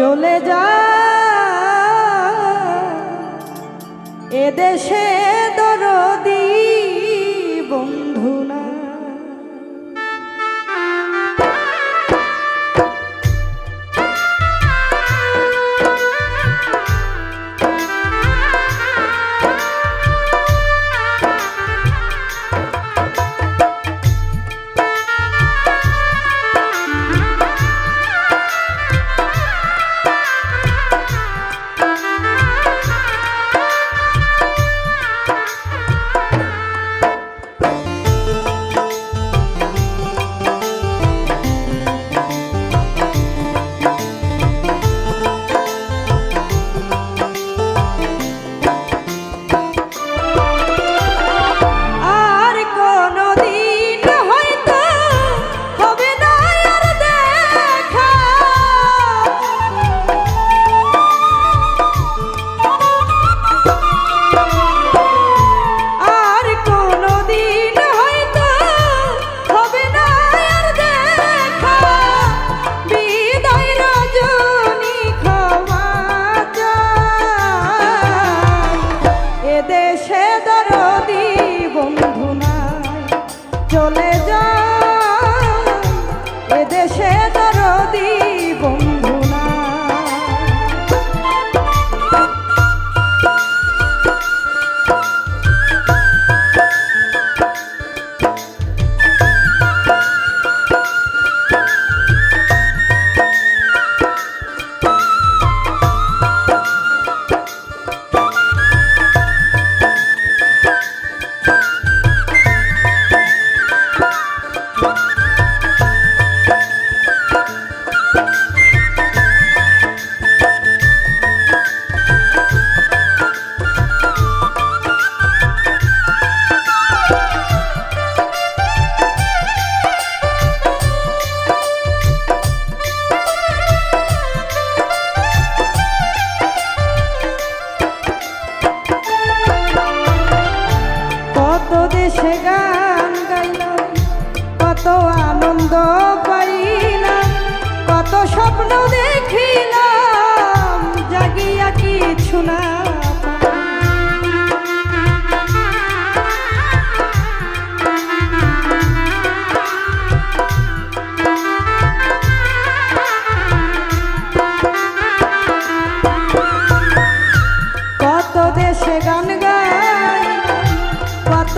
চলে যা। এদেশে গাই কত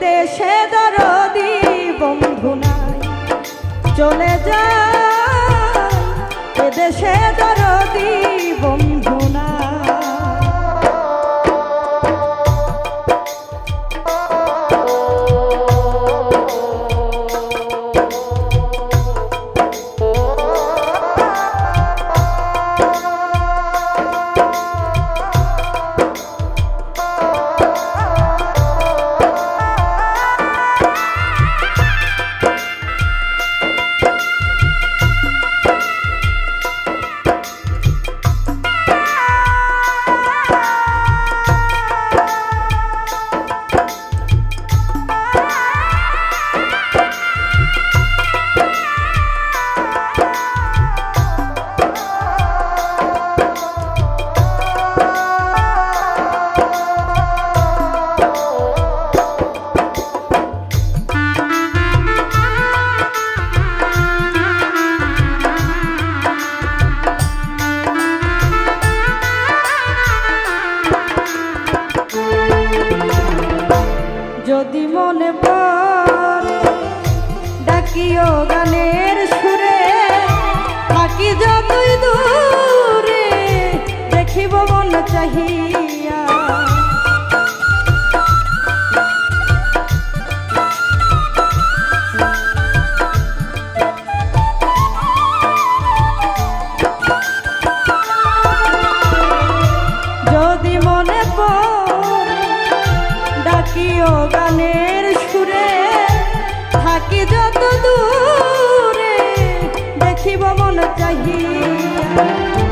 দেশে দরদি বন্ধু নাই। চলে যা যদি মনে পড়ে ডাকিও গানের সুরে। বাকি যতই দূরে দেখিব মন চাহিয়া। দেখিব মন চাহিয়া।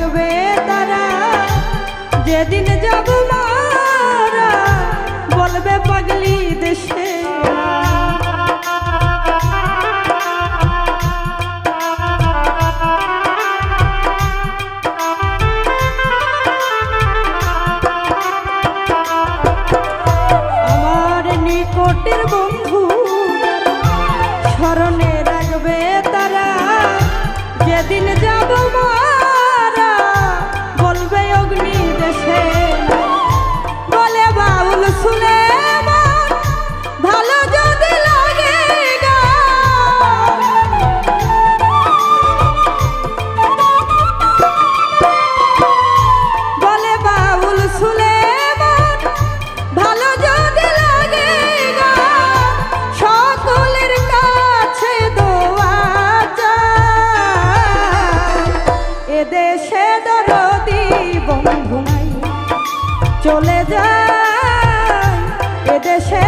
দেখবে তারা। যেদিন যাব মারা বলবে পাগলি দেশে। আমার নিকটের বন্ধু চলে যায়। এদেশে